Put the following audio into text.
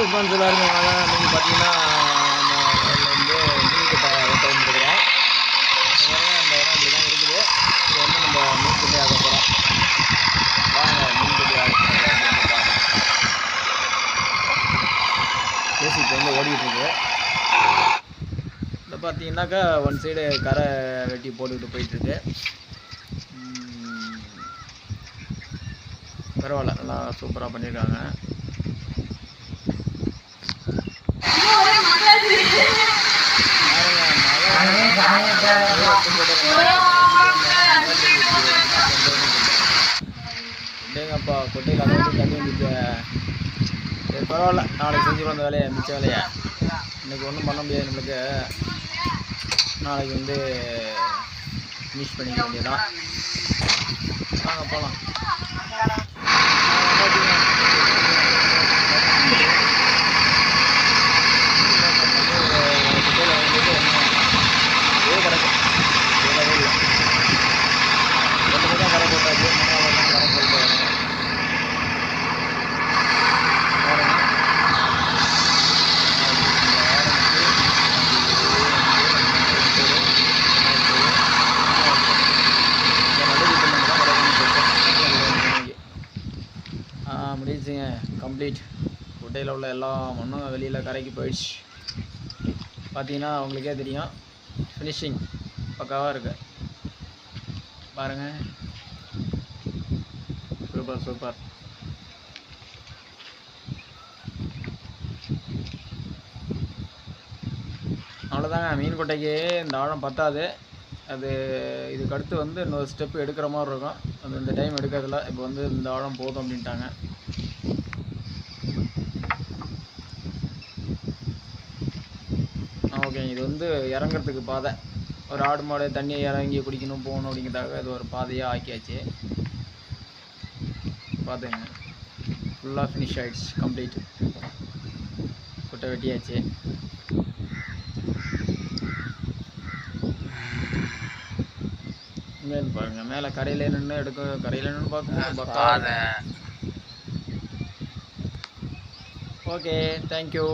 New எல்லாருமே நீங்கள் பார்த்தீங்கன்னா நம்ம வந்து மீன் கிட்ட வந்துருக்குறோம் அந்த இடம் இப்படி தான் இருக்குது. இது வந்து நம்ம மீன் கிட்டே ஆக போகிறோம் வாங்க மீன் கிட்டே ஆக பேசி இப்போ வந்து ஓடிட்டு இருக்குது இந்த பார்த்தீங்கன்னாக்கா ஒன் சைடு கரை வெட்டி போட்டுக்கிட்டு போயிட்டுருக்கு பரவாயில்ல நல்லா சூப்பராக பண்ணியிருக்காங்க. இப்போ கொட்டையில் வந்து தண்ணி வந்துச்சு சரி பரவாயில்ல. நாளைக்கு செஞ்சுருவோம் அந்த வேலையை மிச்ச வேலையை. இன்றைக்கி ஒன்றும் பண்ண முடியாது நம்மளுக்கு. நாளைக்கு வந்து மிஸ் பண்ணிக்க வேண்டியதான் நாங்கள் போகலாம் முடிஞ்சுங்க கம்ப்ளீட் குட்டையில் உள்ள எல்லா மண்ணும் வெளியில் கரைக்கு போயிடுச்சு. பார்த்தீங்கன்னா உங்களுக்கே தெரியும். ஃபினிஷிங் பக்காவாக இருக்கு. பாருங்கள் சூப்பர் சூப்பர் அவ்வளோதாங்க மீன் கொட்டைக்கு இந்த ஆழம் பத்தாது. அது இதுக்கு அடுத்து வந்து இன்னொரு ஸ்டெப் எடுக்கிற மாதிரி இருக்கும். அது இந்த டைம் எடுக்கிறதுல இப்போ வந்து இந்த ஆழம் போதும் அப்படின்ட்டாங்க ஓகே இது வந்து இறங்குறதுக்கு பாதை. ஒரு ஆடு மாடு தண்ணியை இறங்கி குடிக்கணும் போகணும் அப்படிங்கிறதாக இது ஒரு பாதையாக ஆக்கியாச்சு. பார்த்துங்க ஃபுல்லாக ஃபினிஷ் ஆகிடுச்சு கம்ப்ளீட் குட்டை வெட்டியாச்சு. இங்கேருந்து பாருங்க மேலே கரையில் நின்று எடுக்க கரையில் நின்று பார்க்கணும் ஓகே தேங்க்யூ